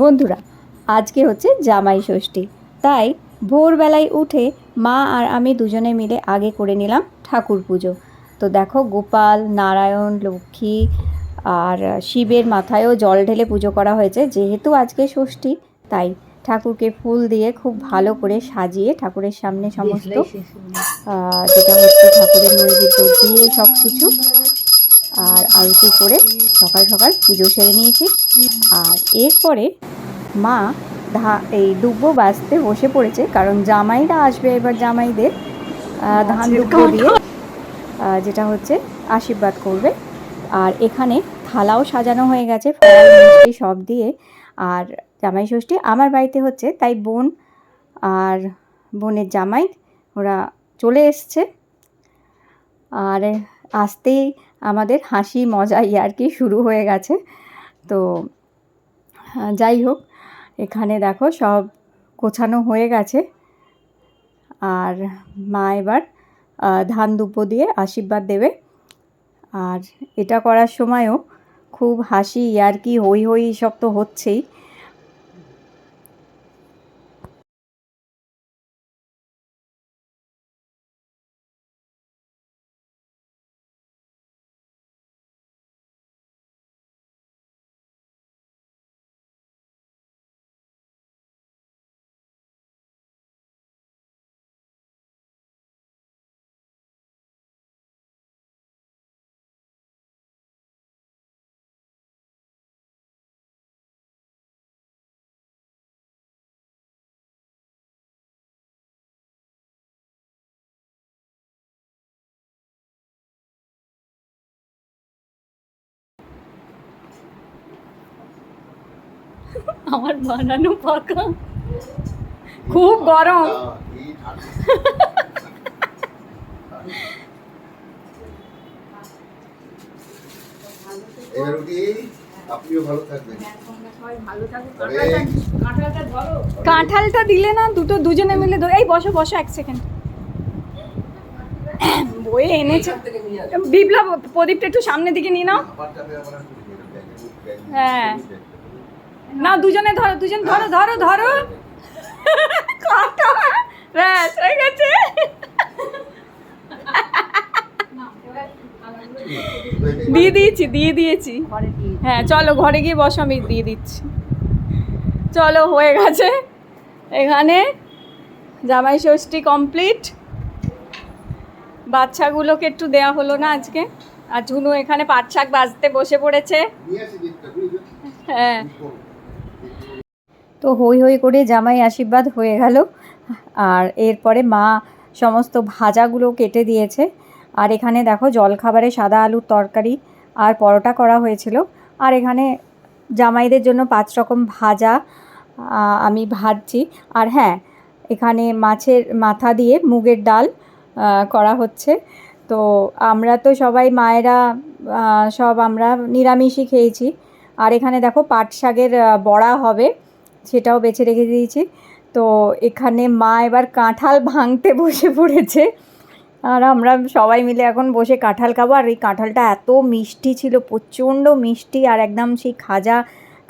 বন্ধুরা আজকে হচ্ছে জামাই ষষ্ঠী। তাই ভোরবেলায় উঠে মা আর আমি দুজনে মিলে আগে করে নিলাম ঠাকুর পুজো। তো দেখো গোপাল নারায়ণ লক্ষ্মী আর শিবের মাথায়ও জল ঢেলে পুজো করা হয়েছে। যেহেতু আজকে ষষ্ঠী তাই ঠাকুরকে ফুল দিয়ে খুব ভালো করে সাজিয়ে ঠাকুরের সামনে সমস্ত যেটা হচ্ছে ঠাকুরের নৈবেদ্য দিয়ে সব কিছু আর আরতি করে সকাল সকাল পুজো সেরে নিয়েছি। আর এরপরে মা ধা এই দুব্বো বাজতে বসে পড়েছে কারণ জামাইরা আসবে এবার জামাইদের ধান দুব্বো দিয়ে যেটা হচ্ছে আশীর্বাদ করবে। আর এখানে থালাও সাজানো হয়ে গেছে ফল মিষ্টি সব দিয়ে। আর জামাই ষষ্ঠী আমার বাড়িতে হচ্ছে তাই বোন আর বোনের জামাই ওরা চলে এসছে। আর আসতেই আমাদের হাসি মজা ইয়ার্কি শুরু হয়ে গেছে। তো যাই হোক, এখানে দেখো সব গোছানো হয়ে গেছে। আর মা এবার ধান দুপো দিয়ে আশীর্বাদ দেবে। আর এটা করার সময়ও খুব হাসি ইয়ার্কি হই হই সব তো হচ্ছেই। আমার বানানো পাকা। খুব গরম। কাঁঠালটা দিলে না দুটো দুজনে মিলে এই বসো বসো এক সেকেন্ড বয়ে এনেছে। বিপ্লব প্রদীপটা একটু সামনের দিকে নিয়ে নাও। হ্যাঁ। না দুজনে ধরো দুজন ধরো ধরো ধরো। কাটা? ব্যাস হয়ে গেছে। দিয়ে দিয়েছি দিয়ে দিয়েছি। হ্যাঁ চলো ঘরে গিয়ে বসো আমি দিয়ে দিচ্ছি। চলো হয়ে গেছে। এখানে জামাই ষষ্ঠী কমপ্লিট বাচ্চাগুলোকে একটু দেয়া হলো না আজকে। আর ঝুনু এখানে পাট শাক বাজতে বসে পড়েছে। হ্যাঁ। তো হই হই করে জামাই আশীর্বাদ হয়ে গেল। আর এরপরে মা সমস্ত ভাজাগুলো কেটে দিয়েছে। আর এখানে দেখো জলখাবারে সাদা আলুর তরকারি আর পরোটা করা হয়েছিল। আর এখানে জামাইদের জন্য পাঁচ রকম ভাজা আমি ভাজছি। আর হ্যাঁ এখানে মাছের মাথা দিয়ে মুগের ডাল করা হচ্ছে। তো আমরা তো সবাই মায়েরা সব আমরা নিরামিষই খেয়েছি। আর এখানে দেখো পাট শাকের বড়া হবে। সেটাও বেছে রেখে দিয়েছি। তো এখানে মা এবার কাঁঠাল ভাঙতে বসে পড়েছে। আর আমরা সবাই মিলে এখন বসে কাঁঠাল খাব। আর এই কাঁঠালটা এত মিষ্টি ছিল, প্রচণ্ড মিষ্টি। আর একদম সেই খাজা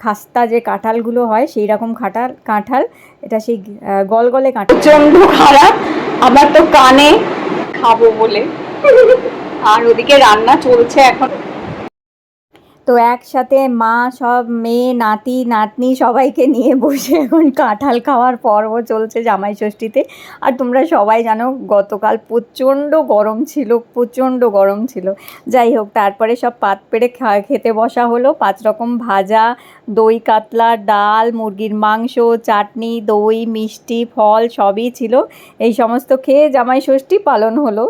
খাস্তা যে কাঁঠালগুলো হয়, সেই রকম কাঁঠাল কাঁঠাল। এটা সেই গলগলে কাঁঠাল। প্রচণ্ড খারাপ। আমার তো কানে খাব বলে। আর ওদিকে রান্না চলছে এখন। তো একসাথে মা, সব মেয়ে, নাতি, নাতনি সবাইকে নিয়ে বসে এখন কাঁঠাল খাওয়ার পর্ব চলছে জামাই ষষ্ঠীতে আর তোমরা সবাই জানো, গতকাল প্রচণ্ড গরম ছিল, প্রচণ্ড গরম ছিল। যাই হোক, তারপরে সব পাত পেড়ে খেতে বসা হলো। পাঁচ রকম ভাজা, দই, কাতলা, ডাল, মুরগির মাংস, চাটনি, দই, মিষ্টি, ফল সবই ছিল। এই সমস্ত খেয়ে জামাই ষষ্ঠী পালন হলো।